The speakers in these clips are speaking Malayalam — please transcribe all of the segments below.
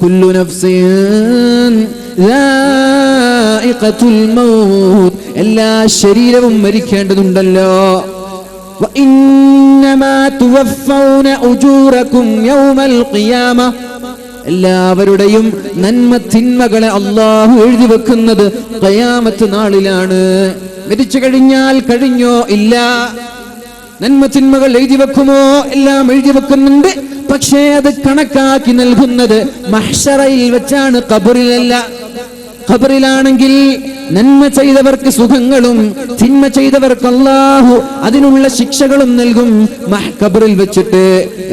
കുല്ലു നഫ്സിൻ ذائقة الموت എല്ലാ ശരീരവും മരിക്കേണ്ടതുണ്ടല്ലോ وإنما توفون أجوركم يوم القيامة എല്ലാവരുടെയും നന്മ തിന്മകളെ അള്ളാഹു എഴുതി വെക്കുന്നത് കയാമത്ത് നാളിലാണ് മരിച്ചു കഴിഞ്ഞാൽ കഴിഞ്ഞോ ഇല്ല നന്മ തിന്മകൾ എഴുതി വെക്കുമോ എല്ലാം എഴുതി വെക്കുന്നുണ്ട് പക്ഷേ അത് കണക്കാക്കി നൽകുന്നത് മഹ്ഷറയിൽ വെച്ചാണ് കബറിലല്ല ഖബറിലാണെങ്കിൽ നന്മ ചെയ്തവർക്ക് സുഖങ്ങളും തിന്മ ചെയ്തവർക്ക് അല്ലാഹു അതിനുള്ള ശിക്ഷകളും നൽകും ഖബറിൽ വെച്ചിട്ട്.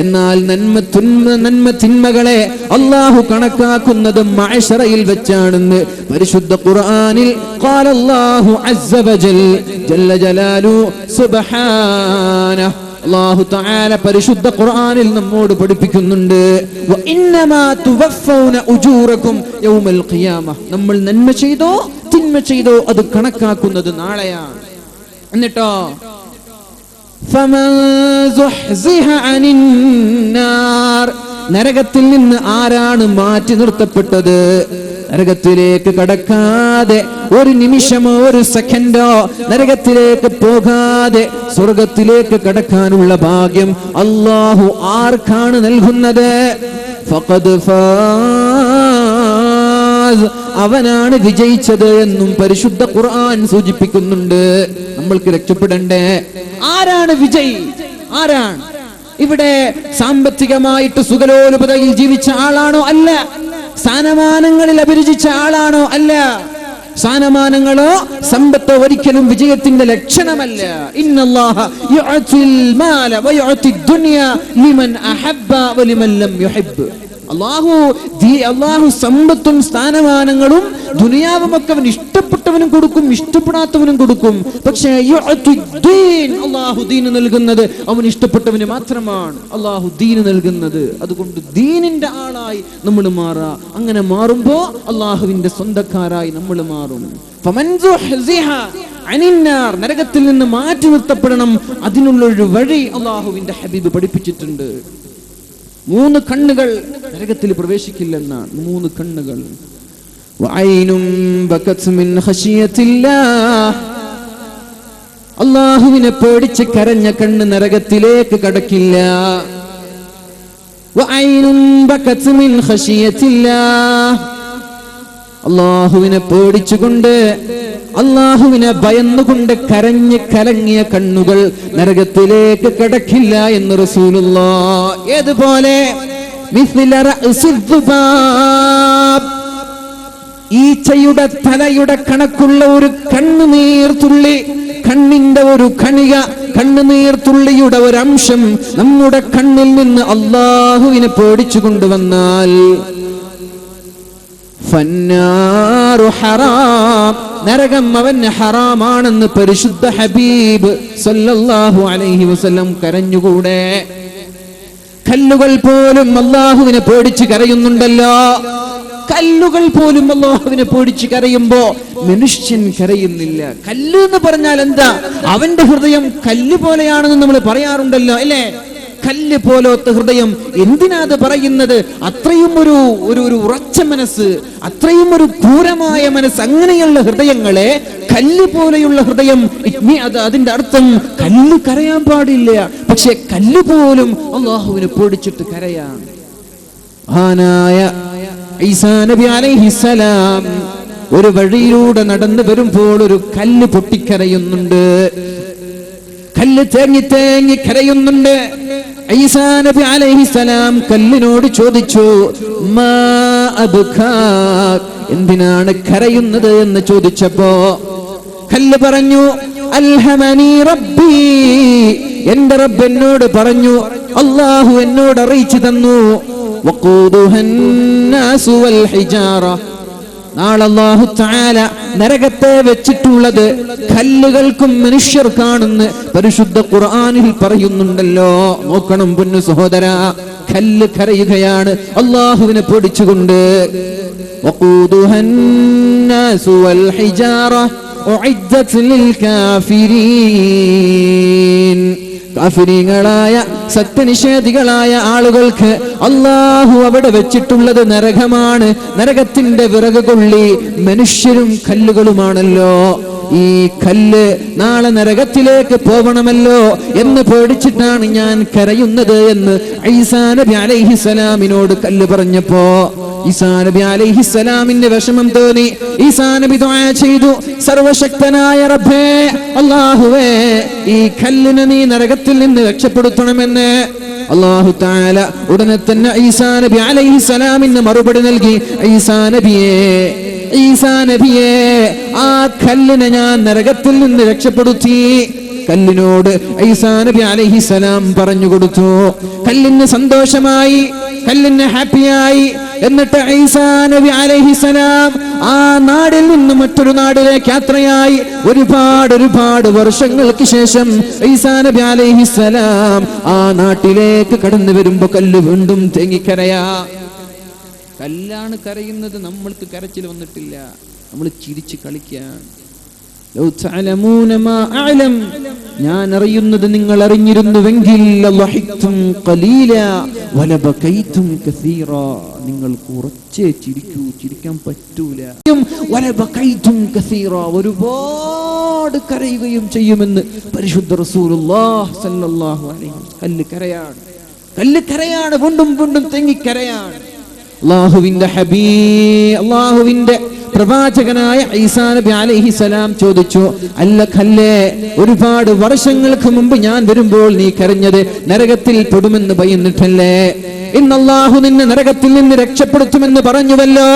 എന്നാൽ നന്മ തുന്മ നന്മ തിന്മകളെ അല്ലാഹു കണക്കാക്കുന്നത് മഴശറയിൽ വെച്ചാണെന്ന് പരിശുദ്ധ ഖുർആനിൽ ഖാലല്ലാഹു അസ്സ വജൽ ജല്ല ജലാലു സുബ്ഹാനഹു. അള്ളാഹു താല പരിശുദ്ധ ഖുർആനിൽ നമ്മോട് പഠിപ്പിക്കുന്നുണ്ട്. നമ്മൾ നന്മ ചെയ്തോ തിന്മ ചെയ്തോ അത് കണക്കാക്കുന്നത് നാളെയാണ്. എന്നിട്ടോ? ഫമൻ സുഹ്സിഹ അനിന്നാർ. നാർ നരകത്തിൽ നിന്ന് ആരാണ് മാറ്റി നിർത്തപ്പെട്ടത്? നരകത്തിലേക്ക് കടക്കാതെ ഒരു നിമിഷമോ ഒരു സെക്കൻഡോ നരകത്തിലേക്ക് പോകാതെ സ്വർഗത്തിലേക്ക് കടക്കാനുള്ള ഭാഗ്യം അള്ളാഹു ആർക്കാണ് നൽകുന്നത്? ഫഖദ് ഫാസ്. അവനാണ് വിജയിച്ചത് എന്നും പരിശുദ്ധ ഖുർആൻ സൂചിപ്പിക്കുന്നുണ്ട്. നമ്മൾക്ക് രക്ഷപ്പെടണ്ടേ? ആരാണ് വിജയി? ആരാണ്? ഇവിടെ സാമ്പത്തികമായിട്ട് സുഖലോലുപതയിൽ ജീവിച്ച ആളാണോ അല്ല? സ്ഥാനമാനങ്ങളിൽ അഭിരുചിച്ച ആളാണോ അല്ല? സ്ഥാനമാനങ്ങളോ സമ്പത്തോ ഒരിക്കലും വിജയത്തിന്റെ ലക്ഷണമല്ല. അള്ളാഹു അള്ളാഹു സമ്പത്തും സ്ഥാനമാനങ്ങളും ദുനിയാവും ഒക്കെ അവൻ ഇഷ്ടപ്പെട്ടവനും കൊടുക്കും ഇഷ്ടപ്പെടാത്തവനും കൊടുക്കും. പക്ഷേ അള്ളാഹു ദീന് നൽകുന്നത് അവൻ ഇഷ്ടപ്പെട്ടവന് മാത്രമാണ് അള്ളാഹു ദീന് നൽകുന്നത്. അതുകൊണ്ട് ദീനിന്റെ ആളായി നമ്മൾ മാറാ. അങ്ങനെ മാറുമ്പോ അള്ളാഹുവിന്റെ സ്വന്തക്കാരായി നമ്മൾ മാറും. അനിന്നാർ നരകത്തിൽ നിന്ന് മാറ്റി നിർത്തപ്പെടണം. അതിനുള്ള ഒരു വഴി അള്ളാഹുവിന്റെ ഹബീബ് പഠിപ്പിച്ചിട്ടുണ്ട്. മൂന്ന് കണ്ണുകൾ നരകത്തിൽ പ്രവേശിക്കില്ലെന്നാണ്. മൂന്ന് കണ്ണുകൾ. അള്ളാഹുവിനെ പേടിച്ച് കരഞ്ഞ കണ്ണ് നരകത്തിലേക്ക് കടക്കില്ല. ഖശിയത്തില്ലാഹ്. അള്ളാഹുവിനെ പേടിച്ചുകൊണ്ട് അള്ളാഹുവിനെ ഭയന്നുകൊണ്ട് കരഞ്ഞ് കലങ്ങിയ കണ്ണുകൾ നരകത്തിലേക്ക് കിടക്കില്ല എന്ന് റസൂലുള്ള ഏതുപോലെ. ഈച്ചയുടെ തലയുടെ കണക്കുള്ള ഒരു കണ്ണുനീർത്തുള്ളി കണ്ണിന്റെ ഒരു കണിക കണ്ണുനീർത്തുള്ളിയുടെ ഒരു അംശം നമ്മുടെ കണ്ണിൽ നിന്ന് അള്ളാഹുവിനെ പേടിച്ചു കൊണ്ടുവന്നാൽ ഹറാം. നരകം അവന് ഹറാമാണെന്ന് പരിശുദ്ധ ഹബീബ് സല്ലല്ലാഹു അലൈഹി വസല്ലം കരഞ്ഞുകൂടെ? കല്ലുകൾ പോലും അള്ളാഹുവിനെ പേടിച്ച് കരയുന്നുണ്ടല്ലോ. കല്ലുകൾ പോലും അള്ളാഹുവിനെ പേടിച്ച് കരയുമ്പോ മനുഷ്യൻ കരയുന്നില്ല. കല്ല് എന്ന് പറഞ്ഞാൽ എന്താ? അവന്റെ ഹൃദയം കല്ല് പോലെയാണെന്ന് നമ്മൾ പറയാറുണ്ടല്ലോ അല്ലേ? കല്ല് പോലത്തെ ഹൃദയം എന്തിനാ അത് പറയുന്നത്? അത്രയും ഒരു ഒരു ഒരു ഉറച്ച മനസ്സ് അത്രയും ഒരു ക്രൂരമായ മനസ്സ് അങ്ങനെയുള്ള ഹൃദയങ്ങളെ കല്ല് പോലെയുള്ള ഹൃദയം അത് അതിന്റെ അർത്ഥം കല്ല് കരയാൻ പാടില്ല. പക്ഷെ കല്ല് പോലും അള്ളാഹുവിനെ പൊടിച്ചിട്ട് കരയാം. ആനായ ഈസാ നബി ഒരു വഴിയിലൂടെ നടന്നു വരുമ്പോൾ ഒരു കല്ല് പൊട്ടിക്കരയുന്നുണ്ട്. കല്ല് തേങ്ങി തേങ്ങി കരയുന്നുണ്ട്. ഈസാനബി അലൈഹിസ്സലാം കല്ലിനോട് ചോദിച്ചു മാ എന്തിനാണ് കരയുന്നത്? എന്ന് ചോദിച്ചപ്പോ കല്ല് പറഞ്ഞു അൽഹമനി റബ്ബി. എന്റെ റബ്ബ് എന്നോട് പറഞ്ഞു അള്ളാഹു എന്നോട് അറിയിച്ചു തന്നു. നാളല്ലാഹു തആല നരകത്തെ വെച്ചിട്ടുള്ളത് കല്ലുകൾക്കും മനുഷ്യർ കാണുന്ന പരിശുദ്ധ ഖുർആാനിൽ പറയുന്നുണ്ടല്ലോ. നോക്കണം പൊന്നു സഹോദര കല്ല് കരയുകയാണ് അള്ളാഹുവിനെ പൊടിച്ചുകൊണ്ട്. ഹിജാറ കാഫിരീങ്ങളായ സത്യനിഷേധികളായ ആളുകൾക്ക് അള്ളാഹു അവിടെ വെച്ചിട്ടുള്ളത് നരകമാണ്. നരകത്തിന്റെ വിറക് കൊള്ളി മനുഷ്യരും കല്ലുകളുമാണല്ലോ. ഈ കല്ല് നാളെ നരകത്തിലേക്ക് പോവണമല്ലോ എന്ന് പേടിച്ചിട്ടാണ് ഞാൻ കരയുന്നത് എന്ന് ഐസാനബി നബി അലൈഹിസലാമിനോട് കല്ല് പറഞ്ഞപ്പോ ഈസാ നബി അലൈഹിസലാമിന്റെ വിഷമം തോന്നി. ഈസാ നബി ദുആ ചെയ്തു. സർവശക്തനായ റബ്ബേ അല്ലാഹുവേ ഈ കല്ലിനെ നീ നരകത്തിൽ നിന്ന് രക്ഷപ്പെടുത്തണമെന്ന് അള്ളാഹു താല ഉടനെ തന്നെ ഈസാ നബി അലൈഹി സലാമിന് മറുപടി നൽകി. ഈസാ നബിയേ ഈസാ നബിയെ ആ കല്ലിനെ ഞാൻ നരകത്തിൽ നിന്ന് രക്ഷപ്പെടുത്തി. കല്ലിനോട് ഈസാ നബി അലൈഹി സലാം പറഞ്ഞു കൊടുത്തു. കല്ലിന് സന്തോഷമായി കല്ലിന് ഹാപ്പിയായി എന്നിട്ട് നബി ആ നാടിൽ നിന്ന് മറ്റൊരു നാടിലേക്ക് യാത്രയായി. ഒരുപാട് ഒരുപാട് വർഷങ്ങൾക്ക് ശേഷം ഐസാ നബി അലൈഹി അലഹിസലാം ആ നാട്ടിലേക്ക് കടന്നു വരുമ്പോ കല്ല് വീണ്ടും തേങ്ങിക്കരയാ. കല്ലാണ് കരയുന്നത് നമ്മൾക്ക് കരച്ചിൽ വന്നിട്ടില്ല. നമ്മൾ ചിരിച്ച് കളിക്കാൻ ഞാൻ അറിയുന്നത് നിങ്ങൾ അറിഞ്ഞിരുന്നുവെങ്കിൽ. നിങ്ങൾ കുറച്ചേ ചിരിക്കൂ ചിരിക്കാൻ പറ്റൂല. ഒരുപാട് കരയുകയും ചെയ്യുമെന്ന് പരിശുദ്ധ. കല്ല് കരയാണ് കല്ല് കരയാണ് വീണ്ടും വീണ്ടും തെങ്ങിക്കരയാണ് അള്ളാഹുവിന്റെ ഹബീ അള്ളാഹുവിന്റെ പ്രവാചകനായ ഈസാ നബി അലൈഹി സലാം ചോദിച്ചു അല്ല കല്ലേ ഒരുപാട് വർഷങ്ങൾക്ക് മുമ്പ് ഞാൻ വരുമ്പോൾ നീ കരഞ്ഞത് നരകത്തിൽ പെടുമെന്ന് ഭയന്നിട്ടല്ലേ ഇന്നല്ലാഹു നിന്നെ നരകത്തിൽ നിന്ന് രക്ഷപ്പെടുത്തുമെന്ന് പറഞ്ഞുവല്ലോ.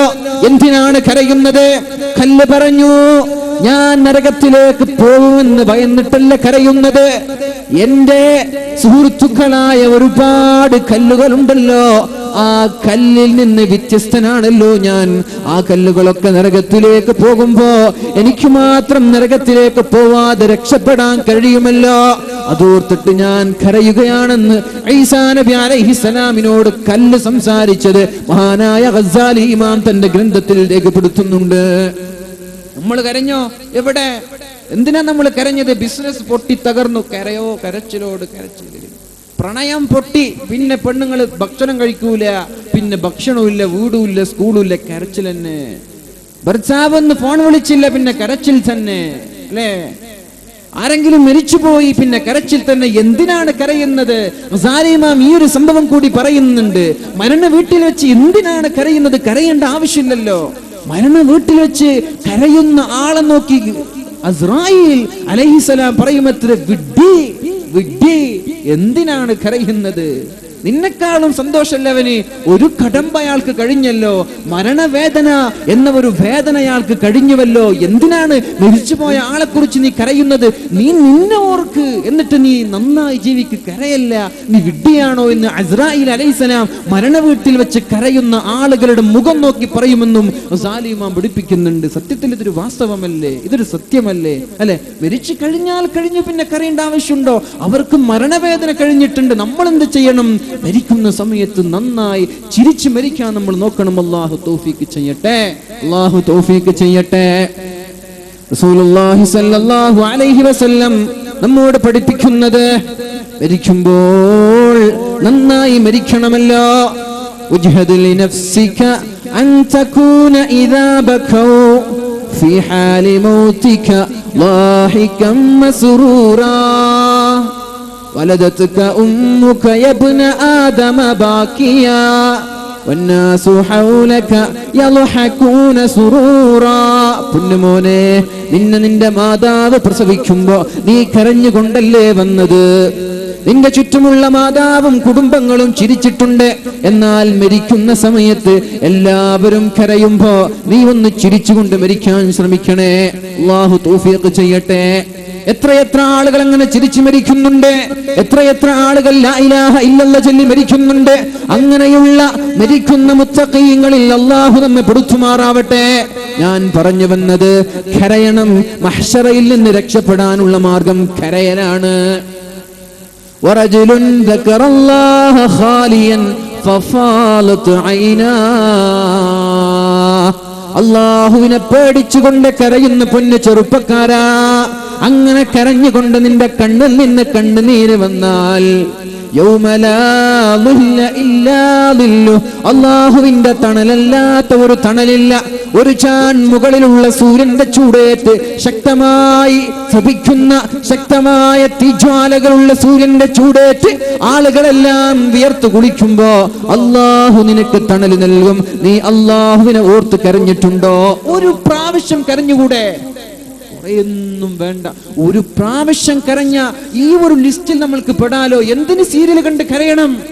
എന്തിനാണ് കരയുന്നത്? കല്ല് പറഞ്ഞു ഞാൻ നരകത്തിലേക്ക് പോകുമെന്ന് ഭയന്നിട്ടല്ല കരയുന്നത്. എന്റെ സുഹൃത്തുക്കളായ ഒരുപാട് കല്ലുകളുണ്ടല്ലോ. ആ കല്ലിൽ നിന്ന് വ്യത്യസ്തനാണല്ലോ ഞാൻ. ആ കല്ലുകളൊക്കെ നരകത്തിലേക്ക് പോകുമ്പോ എനിക്ക് മാത്രം നരകത്തിലേക്ക് പോവാതെ രക്ഷപ്പെടാൻ കഴിയുമല്ലോ. അതോർത്തിട്ട് ഞാൻ കരയുകയാണെന്ന് ഈസാ നബി അലൈഹിസ്സലാമിനോട് കല്ല് സംസാരിച്ചത് മഹാനായ ഗസാലി ഇമാം തന്റെ ഗ്രന്ഥത്തിൽ രേഖപ്പെടുത്തുന്നുണ്ട്. നമ്മൾ കരഞ്ഞോ? എവിടെ? എന്തിനാ നമ്മൾ കരഞ്ഞത്? ബിസിനസ് പൊട്ടി തകർന്നു കരയോ? കരച്ചിലോട് കരച്ചിൽ പ്രണയം പൊട്ടി. പിന്നെ പെണ്ണുങ്ങൾ ഭക്ഷണം കഴിക്കൂല. പിന്നെ ഭക്ഷണമില്ല വീടുമില്ല സ്കൂളുമില്ല കരച്ചിൽ തന്നെ ഭർത്താവെന്ന് ഫോൺ വിളിച്ചില്ല പിന്നെ കരച്ചിൽ തന്നെ. അല്ലേ? ആരെങ്കിലും മരിച്ചുപോയി പിന്നെ കരച്ചിൽ തന്നെ. എന്തിനാണ് കരയുന്നത്? സാലിമാം ഈ ഒരു സംഭവം കൂടി പറയുന്നുണ്ട്. മരണ വീട്ടിൽ വെച്ച് എന്തിനാണ് കരയുന്നത്? കരയേണ്ട ആവശ്യമില്ലല്ലോ. മരണ വീട്ടിൽ വെച്ച് കരയുന്ന ആളെ നോക്കി അസ്രായിൽ അലഹിസലാം പറയുമത്ര വിഡ്ഢി എന്തിനാണ് കരയുന്നത്? നിന്നെക്കാളും സന്തോഷമല്ലവന് ഒരു കടമ്പ അയാൾക്ക് കഴിഞ്ഞല്ലോ. മരണവേദന എന്ന ഒരു വേദന അയാൾക്ക് കഴിഞ്ഞുവല്ലോ. എന്തിനാണ് മരിച്ചുപോയ ആളെ കുറിച്ച് നീ കരയുന്നത്? നീ നിന്നെ ഓർക്ക്. എന്നിട്ട് നീ നന്നായി ജീവിക്ക്. കരയല്ല. നീ വിഡ്ഢിയാണോ എന്ന് അസ്രായിൽ അലൈസലാം മരണ വീട്ടിൽ വെച്ച് കരയുന്ന ആളുകളുടെ മുഖം നോക്കി പറയുമെന്നും പിടിപ്പിക്കുന്നുണ്ട് സത്യത്തിൽ ഇതൊരു വാസ്തവമല്ലേ? ഇതൊരു സത്യമല്ലേ? അല്ലെ? മരിച്ചു കഴിഞ്ഞാൽ കഴിഞ്ഞു. പിന്നെ കരയേണ്ട ആവശ്യമുണ്ടോ? അവർക്ക് മരണവേദന കഴിഞ്ഞിട്ടുണ്ട്. നമ്മൾ എന്ത് ചെയ്യണം? മരിക്കുന്ന സമയത്ത് നന്നായി ചിരിച്ചു മരിക്കാൻ നമ്മൾ നോക്കണം. അള്ളാഹു തോഫിക്ക് ചെയ്യട്ടെ. അള്ളാഹു തോഫിക്ക് ചെയ്യട്ടെ. റസൂലുള്ളാഹി സല്ലല്ലാഹു അലൈഹി വസല്ലം നമ്മോട് പഠിപ്പിക്കുന്നത് മരിക്കുമ്പോൾ നന്നായി മരിക്കണമല്ലോ. ഉജ്ഹദ് ലിനഫ്സിക അൻ തകൂന ഇദാ ബകൗ ഫീ ഹാലി മൗതിക ലാഹികം മസ്റൂറാ. ولدتك أمك يا ابن آدم باكيا والناس حولك يضحكون سرورا പുന്നുമോനെ നിന്നെ നിന്റെ മാതാവ് പ്രസവിക്കുമ്പോ നീ കരഞ്ഞുകൊണ്ടല്ലേ വന്നത് നിന്റെ ചുറ്റുമുള്ള മാതാവും കുടുംബങ്ങളും ചിരിച്ചിട്ടുണ്ട് എന്നാൽ മരിക്കുന്ന സമയത്ത് എല്ലാവരും കരയുമ്പോ നീ ഒന്ന് ചിരിച്ചുകൊണ്ട് മരിക്കാൻ ശ്രമിക്കണേ അള്ളാഹു തൗഫീഖ് ചെയ്യട്ടെ എത്രയെത്ര ആളുകൾ അങ്ങനെ ചിരിച്ചു മരിക്കുന്നുണ്ട് എത്രയെത്ര ആളുകൾ ലാ ഇലാഹ ഇല്ലല്ല ചൊല്ലി മരിക്കുന്നുണ്ട് അങ്ങനെയുള്ള മരിക്കുന്ന മുത്തക്കീങ്ങളിൽ അള്ളാഹു നമ്മെ പെടുത്തുമാറാവട്ടെ ഞാൻ പറഞ്ഞു വന്നത് കരയണം മഹ്ഷറയിൽ നിന്ന് രക്ഷപ്പെടാനുള്ള മാർഗം കരയലാണ് ورجل ذكر الله خاليا ففاضت عيناه അള്ളാഹുവിനെ പേടിച്ചുകൊണ്ട് കരയുന്ന പൊന്നു ചെറുപ്പക്കാരാ അങ്ങനെ കരഞ്ഞുകൊണ്ട് നിന്റെ കണ്ണിൽ നിന്ന് കണ്ണുനീര് വന്നാൽ. അള്ളാഹുവിന്റെ തണലല്ലാത്ത ഒരു തണലില്ല. ഒരു ചാൻ മുകളിലുള്ള സൂര്യന്റെ ചൂടേറ്റ് ശക്തമായി ശ്രമിക്കുന്ന ശക്തമായ തീജ്വാലകളുള്ള സൂര്യന്റെ ചൂടേറ്റ് ആളുകളെല്ലാം വിയർത്തു കുളിക്കുമ്പോ അള്ളാഹു നിനക്ക് തണൽ നൽകും. നീ അള്ളാഹുവിനെ ഓർത്ത് കരഞ്ഞിട്ടുണ്ടോ? ഒരു പ്രാവശ്യം കരഞ്ഞുകൂടെ? കുറെയൊന്നും വേണ്ട. ഒരു പ്രാവശ്യം കരഞ്ഞ ഈ ഒരു ലിസ്റ്റിൽ നമ്മൾക്ക് പെടാലോ? എന്തിന് സീരിയൽ കണ്ട് കരയണം?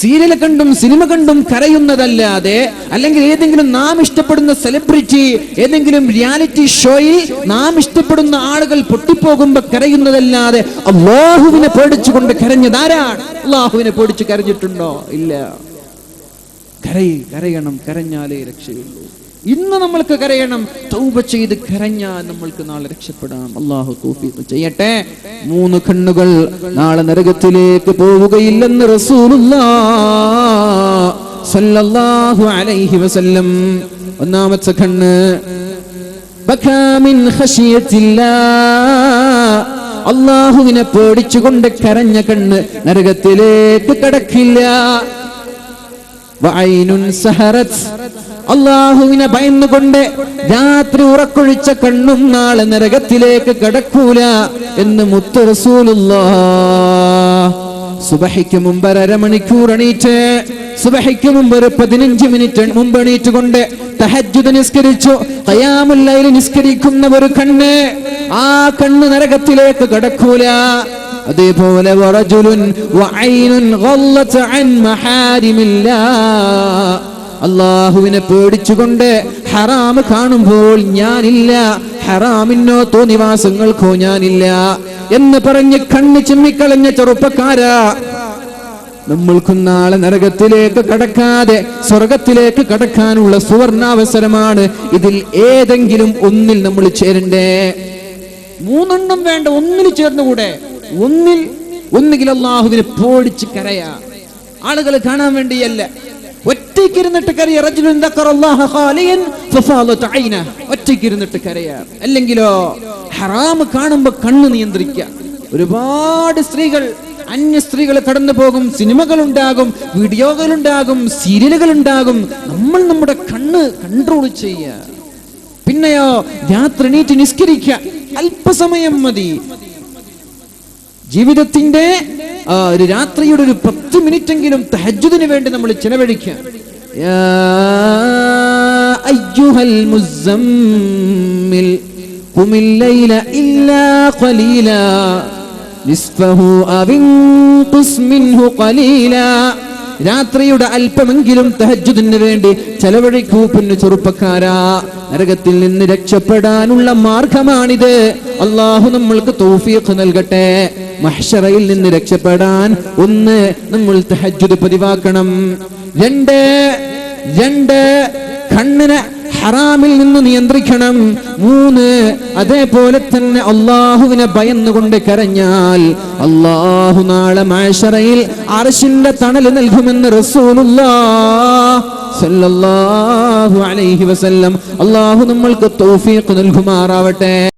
സീരിയൽ കണ്ടും സിനിമ കണ്ടും കരയുന്നതല്ലാതെ അല്ലെങ്കിൽ ഏതെങ്കിലും നാം ഇഷ്ടപ്പെടുന്ന സെലിബ്രിറ്റി ഏതെങ്കിലും റിയാലിറ്റി ഷോയിൽ നാം ഇഷ്ടപ്പെടുന്ന ആളുകൾ പൊട്ടിപ്പോകുമ്പോ കരയുന്നതല്ലാതെ അള്ളാഹുവിനെ പേടിച്ചുകൊണ്ട് കരഞ്ഞതാരാണ് അള്ളാഹുവിനെ പേടിച്ച് കരഞ്ഞിട്ടുണ്ടോ? ഇല്ല. കരയി കരയണം. കരഞ്ഞാലേ രക്ഷയുള്ളൂ. ഇന്ന് നമ്മൾക്ക് കരയണം. തൗബ ചെയ്ത് കരഞ്ഞാൽ നമ്മൾക്ക് നാളെ രക്ഷപ്പെടാം. അള്ളാഹു തൗഫീഖ് ചെയ്യട്ടെ. മൂന്ന് കണ്ണുകൾ നാളെ നരകത്തിലേക്ക് പോവുകയില്ലെന്ന് സല്ലല്ലാഹു അലൈഹി വസല്ലം. ഒന്നാമത്തെ കണ്ണ് അള്ളാഹുവിനെ പേടിച്ചുകൊണ്ട് കരഞ്ഞ കണ്ണ് നരകത്തിലേക്ക് കടക്കില്ല. അള്ളാഹുവിനെ ഭയന്നുകൊണ്ട് രാത്രി ഉറക്കൊഴിച്ച കണ്ണും നാളെ നരകത്തിലേക്ക് കടക്കൂല എന്ന് മുത്ത് റസൂലുള്ള. സുബഹിക്ക് മുമ്പ് അര അരമണിക്കൂർ എണീറ്റ് സുബഹിക്ക് മുമ്പ് ഒരു പതിനഞ്ച് മിനിറ്റ് മുമ്പ് എണീറ്റ് കൊണ്ട് തഹജുദ് നിസ്കരിച്ചു. ഖയാമുൽ നിസ്കരിക്കുന്ന ഒരു കണ്ണ് ആ കണ്ണ് നരകത്തിലേക്ക് കടക്കൂല. അതേപോലെ വറജുലുൻ വഅൈനുൻ ഗല്ലത അൻ മഹാരിമില്ലാ. അള്ളാഹുവിനെ പേടിച്ചുകൊണ്ട് ഹറാമ് കാണുമ്പോൾ ഞാനില്ല ഹറാമിനോ തോന്നിവാസങ്ങൾക്കോ ഞാനില്ല എന്ന് പറഞ്ഞ് കണ്ണ് ചിമ്മിക്കളഞ്ഞ ചെറുപ്പക്കാരാ. നമ്മൾക്കും നാളെ നരകത്തിലേക്ക് കടക്കാതെ സ്വർഗത്തിലേക്ക് കടക്കാനുള്ള സുവർണാവസരമാണ് ഇതിൽ ഏതെങ്കിലും ഒന്നിൽ നമ്മൾ ചേരണ്ടേ? മൂന്നെണ്ണം വേണ്ട ഒന്നിൽ ചേർന്നുകൂടെ? ഒന്നിൽ ഒന്നുകിൽ അള്ളാഹുവിനെ പേടിച്ച് കരയാ. ആളുകൾ കാണാൻ വേണ്ടിയല്ല കരയ. ദക്കറല്ലാഹ ഖാലിയൻ ഫഫാലത് ഐന. ഒറ്റയ്ക്കിരുന്നിട്ട് കരയാ. അല്ലെങ്കിലോ ഹറാമ് കാണുമ്പോ കണ്ണ് നിയന്ത്രിക്കുക ഒരുപാട് സ്ത്രീകൾ അന്യ സ്ത്രീകൾ കടന്നു പോകും. സിനിമകൾ ഉണ്ടാകും സീരിയലുകൾ ഉണ്ടാകും നമ്മൾ നമ്മുടെ കണ്ണ് കൺട്രോൾ ചെയ്യുക പിന്നെയോ രാത്രി നീറ്റ് നിസ്കരിക്ക. അല്പസമയം മതി. ജീവിതത്തിന്റെ ഒരു രാത്രിയുടെ ഒരു പത്ത് മിനിറ്റ് എങ്കിലും തഹജുദിന് വേണ്ടി നമ്മൾ ചെലവഴിക്കുക യാ المزمل قم الليل إلا قليلا نصفه أو انقص منه قليلا. രാത്രിയുടെ അല്പമെങ്കിലും തഹജുദിന് വേണ്ടി ചെലവഴിക്കൂ പിന്നെ ചെറുപ്പക്കാരാ. നരകത്തിൽ നിന്ന് രക്ഷപ്പെടാനുള്ള മാർഗമാണിത്. അള്ളാഹു നമ്മൾക്ക് തൗഫീഖ് നൽകട്ടെ. മഹ്ഷറയിൽ നിന്ന് രക്ഷപ്പെടാൻ ഒന്ന് നമ്മൾ തഹജുദ് പതിവാക്കണം. രണ്ട് രണ്ട് കണ്ണിനെ ഹറാമിൽ നിന്ന് നിയന്ത്രിക്കണം. മൂന്ന് അതേപോലെ തന്നെ അള്ളാഹുവിനെ ഭയന്നുകൊണ്ട് കരഞ്ഞാൽ അള്ളാഹു നാളെ മാഷറയിൽ അർശിന്റെ തണൽ നൽകുമെന്ന് റസൂലുല്ലാഹു അലൈഹി വസല്ലം. അള്ളാഹു നമ്മൾക്ക് തൗഫീഖ് നൽകുമാറാവട്ടെ.